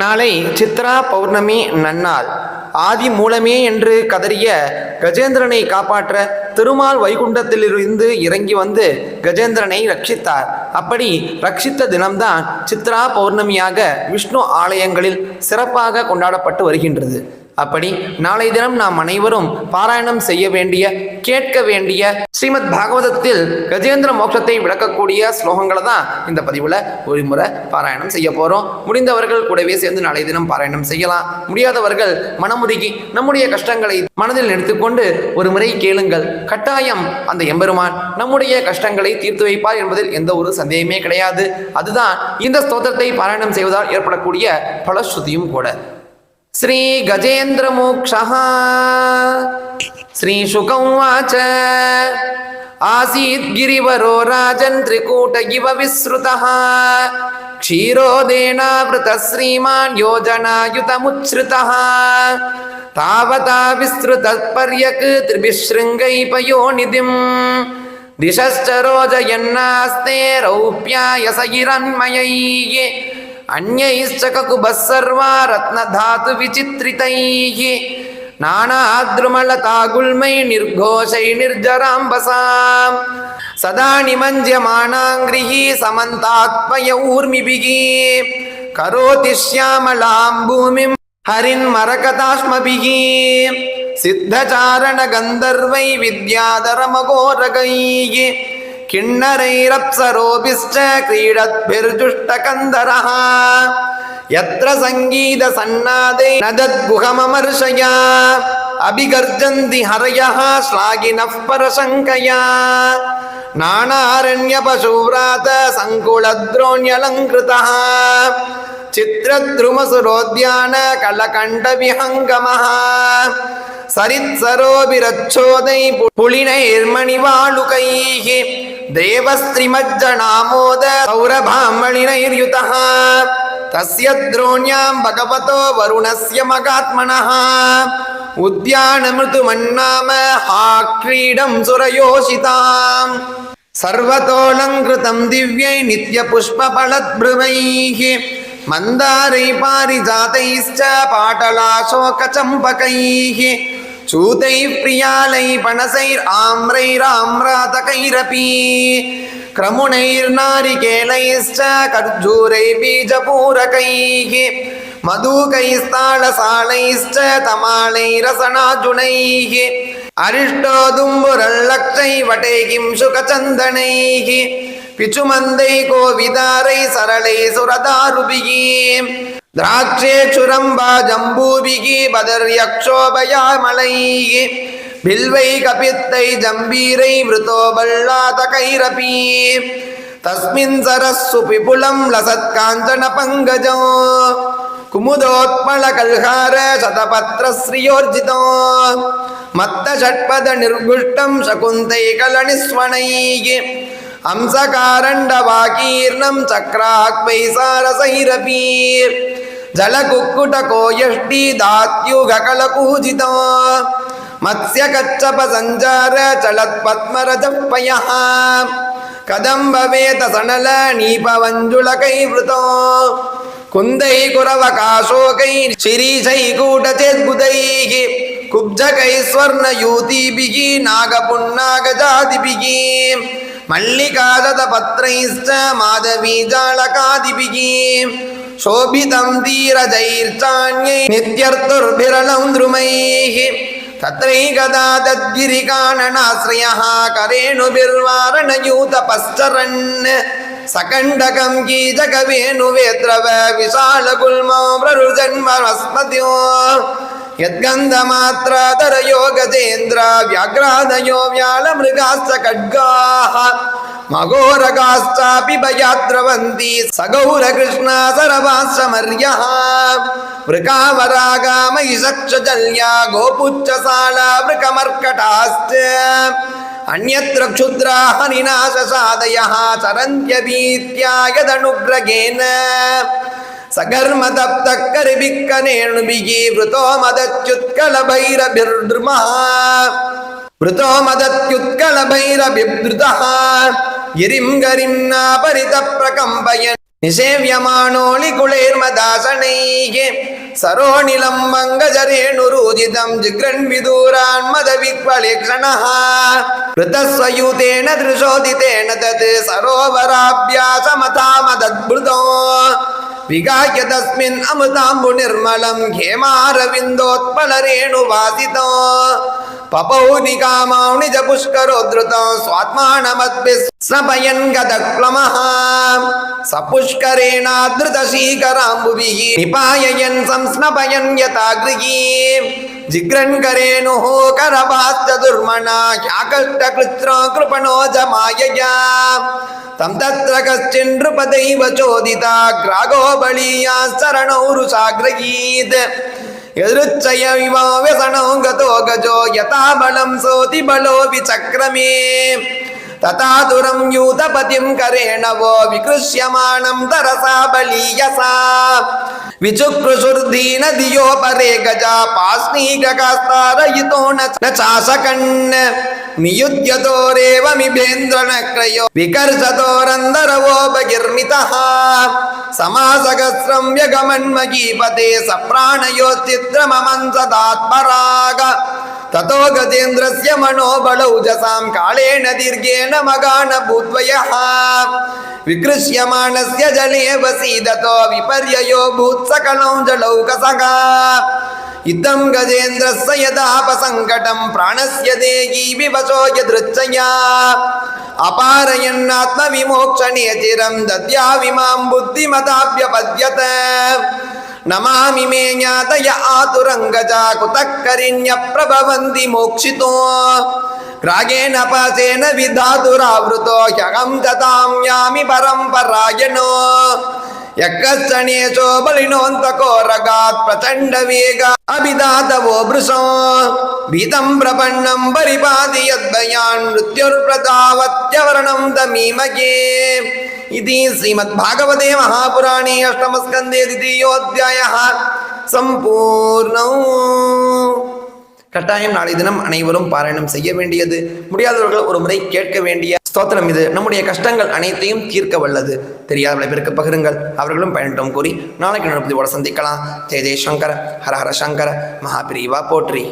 நாளை சித்ரா பௌர்ணமி நன்னாள். ஆதி மூலமே என்று கதறிய கஜேந்திரனை காப்பாற்ற திருமால் வைகுண்டத்திலிருந்து இறங்கி வந்து கஜேந்திரனை ரட்சித்தார். அப்படி ரட்சித்த தினம்தான் சித்ரா பௌர்ணமியாக விஷ்ணு ஆலயங்களில் சிறப்பாக கொண்டாடப்பட்டு வருகின்றது. அப்படி நாளை தினம் நாம் அனைவரும் பாராயணம் செய்ய வேண்டிய கேட்க வேண்டிய ஸ்ரீமத் பாகவதத்தில் கஜேந்திர மோட்சத்தை விளக்கக்கூடிய ஸ்லோகங்களை தான் இந்த பதிவில் ஒரு முறை பாராயணம் செய்ய போகிறோம் முடிந்தவர்கள் கூடவே சேர்ந்து நாளை தினம் பாராயணம் செய்யலாம். முடியாதவர்கள் மனமுருகி நம்முடைய கஷ்டங்களை மனதில் எடுத்துக்கொண்டு ஒரு முறை கேளுங்கள். கட்டாயம் அந்த எம்பெருமான் நம்முடைய கஷ்டங்களை தீர்த்து வைப்பார் என்பதில் எந்த ஒரு சந்தேகமே கிடையாது. அதுதான் இந்த ஸ்தோத்திரத்தை பாராயணம் செய்வதால் ஏற்படக்கூடிய பலஸ்ருதியும் கூட. श्रीगजेन्द्रमोक्षः श्रीशुकौवाच आसीत् गिरिवरो राजन् त्रिकूट इव विसृतः क्षीरोदेनावृतः श्रीमान् योजनायुतमुच्छ्रितः तावता विस्तृतः पर्यक् त्रिभिः शृङ्गैपयोनिधिम् दिशश्च रोजयन्नास्ते அந்நைச்சகுபர்வா ரத்னதாது விசித்ரிதை நானாத்ருமலதாகுல்மை நிர்கோஷை நிர்ஜராம்பசாம். சதா நிமஞ்சமானாங்கிரிஹி சமந்தாத்மயூர்மிபிகி கரோதி ஷியாமலாம் பூமிம் ஹரின் மரகதாஸ்மபிகி சித்தச்சாரண கந்தர்வை வித்யாதரமகோரகை किन्नरैरप्सरोभिश्च क्रीडद्भिर्जुष्टकन्दरः यत्र सङ्गीतसन्नादे न दद्गुहममर्षया अभिगर्जन्ति हरयः श्लाघिनः परशङ्कया नानारण्यपशुव्रात सङ्कुलद्रोण्यलङ्कृतः चित्रद्रुमसुरोद्यान कलकण्ठविहङ्गमः सरित्सरोभिरच्छोदै पुलिनैर्मणिवालुकैः देवस्त्रिमज्जनामोद सौरभामणिनैर्युतः तस्य द्रोण्यां भगवतो वरुणस्य मगात्मनः उद्यानमृतुमन्नाम हा क्रीडं सुरयोषिताम् सर्वतोऽलङ्कृतं दिव्यै नित्यपुष्पफलद्भृमैः मन्दारै पारिजातैश्च पाटलाशोकचम्पकैः சூதைப் பிரியாலை பனசைர் ஆம்ரைர் ஆம்ராதகைரபி கிரமுணைர் நாரிகேளைஷ்ட கர்ஜூரை பீஜபூரகைः மதுகைஸ்தாளசாலைஷ்ட தமாலை ரசனாஜுணைः அரிஷ்டோதும்புரல்லக்ஷை வட்டேகிம் சுகச்சந்தனைः பிச்சுமந்தை கோவிதாரை சரளை சுரதாருபியே திராட்சேச்சுரம்பா ஜம்பூபிகி பதர்யக்ஷோபயாமலைகி பில்வை கபித்தை ஜம்பீரை மிருதோபல்லாதகைரபி தஸ்மின் சரஸ்ஸு பிபுலம் லசத்காஞ்சன பங்கஜோ குமுதோத்மல கல்ஹார சதபத்ரஸ்ரீயோர்ஜிதோ மத்த ஷட்பத நிர்குஷ்டம் சகுந்தை கலனிஸ்வனைகி அம்சகாரண்டவாகீர்ணம் சக்ராக்வை சாரசைரபீர் दात्युगकलकूजितो मत्स्यकच्छपसञ्चार चलत्पद्मरजपयः कदम्बवेत सनल नीपवञ्जुलकैवृतो कुन्दै कुरवकाशोकै शिरीशैकूटचेद्बुधैः कुब्जकैः स्वर्णयूतीभिः नागपुन्नागजादिभिः मल्लिकाशतपत्रैश्च माधवीजालकादिभिः शोभितं धीरजैर्चान्यै नित्यर्तुर्भिरलं द्रुमैः तत्रैकदा तद्गिरिकाननाश्रयः करेणुभिर्वारणयूतपश्चरन् सकण्डकं कीचकवेणुवेत्रव विशालगुल्मो प्ररुजन्मस्मद्यो यद्गन्धमात्रातरयो गजेन्द्र व्याघ्रादयो व्यालमृगाश्च खड्गाः मघोरगाश्चापि भयाद्रवन्ति सगौरकृष्णा सरवाश्च मर्यः वृकावरागामयिषक्षजल्या गोपुच्छसाला वृकमर्कटाश्च अन्यत्र क्षुद्राः निनाशसादयः चरन्त्यभीत्या यदनुग्रगेन सघर्मदप्तः करिभिक्कनेणुभिः वृतो मदच्युत्कलभैरभिर्द्रुमः वृतो मदत्युत्कलभैरभिवृतः गिरिं गरिं नापरितः प्रकम्पयन् निषेव्यमाणोऽलिकुलैर्मदासनैः सरोनिलं मङ्गजरेणुरूजितं जिग्रन्विदूरान्मदविक्वलेक्षणः ऋतस्वयूतेन दृशोदितेन तत् విగాయతస్మిన్ అమృతాంబు నిర్మలం హేమారవిందోత్పలరేణు వాసితో పపౌనికామౌ నిజ పుష్కరోద్ధృతం స్వాత్మానమద్భి సభయన్ గదక్లమః సపుష్కరేణాధృత శీకరాంబుభిః నిపాయయన్ సంస్నపయన్ యథాగృహీ ಜಿಗ್ರನ್ ಕರೇನು ಹೋ ಕರಭಾಸ್ತ ದುರ್ಮಣ ಯಾಕಷ್ಟ ಕೃತ್ರ ಕೃಪಣೋ ಜಮಾಯಯ ತಂ ತತ್ರ ಕಶ್ಚಿನ್ ನೃಪದೈವ ಚೋದಿತ ಗ್ರಾಗೋ ಬಳಿಯ ಸರಣೌರು ಸಾಗ್ರಗೀತ್ ಎದುರುಚ್ಚಯ ವಿವಾ ವ್ಯಸನೋ ಗತೋ ಗಜೋ ಯಥಾ ಬಲಂ ಸೋತಿ ಬಲೋ ವಿಚಕ್ರಮೇ वो विकृष्यमाणं तरसा बलीयसा विचुक्रुषुर्दीन धियो परे गजा पास्नीककास्तारयितो न न चाशकन् नियुध्यतोरेव मिभेन्द्रनक्रयो विकर्षतोरन्दरवो बहिर्मितः समासहस्रं व्यगमन्मगीपते सप्राणयोश्चित्रममंसदात्मराग ततो गजेन्द्रस्य मनोबलौजसां कालेन दीर्घेण मगानभूद्वयः विकृष्यमाणस्य जले वसीदतो विपर्ययो भूत्सकलौ जलौकसः इदं गजेन्द्रस्य यदापसङ्कटं प्राणस्य देही विवशो यदृच्छया अपारयन्नात्मविमोक्षणे चिरं दद्याविमां बुद्धिमताभ्यपद्यत ನಮಾಮಿ ಮೇ ಜ್ಞಾತಯ ಆತುರಂಗಜ ಕುತಕ್ಕರಿಣ್ಯ ಪ್ರಭವಂತಿ ಮೋಕ್ಷಿತೋ ರಾಗೇಣ ಪಾಸೇನ ವಿಧಾತುರಾವೃತೋ ಹ್ಯಗಂ ದದಾಮ್ಯಾಮಿ ಪರಂಪರಾಯಣೋ ಯಕ್ಕಸಣೇಶೋ ಬಲಿನೋಂತಕೋ ರಗಾತ್ ಪ್ರಚಂಡ ವೇಗ ಅಭಿದಾತವೋ ಭೃಶೋ ಭೀತಂ ಪ್ರಪನ್ನಂ ಪರಿಪಾದಿ ಯದ್ಭಯಾನ್ ಮೃತ್ಯುರ್ಪ್ರತಾವತ್ಯವರಣಂ ದಮೀಮಗೆ इति श्रीमद्भागवते महापुराणे अष्टमस्कन्धे द्वितीयोऽध्यायः सम्पूर्णौ கட்டாயம் நாளை தினம் அனைவரும் பாராயணம் செய்ய வேண்டியது முடியாதவர்கள் ஒரு முறை கேட்க வேண்டிய ஸ்தோத்திரம் இது நம்முடைய கஷ்டங்கள் அனைத்தையும் தீர்க்க வல்லது தெரியாத பேருக்கு பகிருங்கள் அவர்களும் பயனிட்டம் கூறி நாளைக்கு நடப்பதோட சந்திக்கலாம் ஜெய ஜெயசங்கர ஹர ஹர சங்கர மகாபிரிவா போற்றி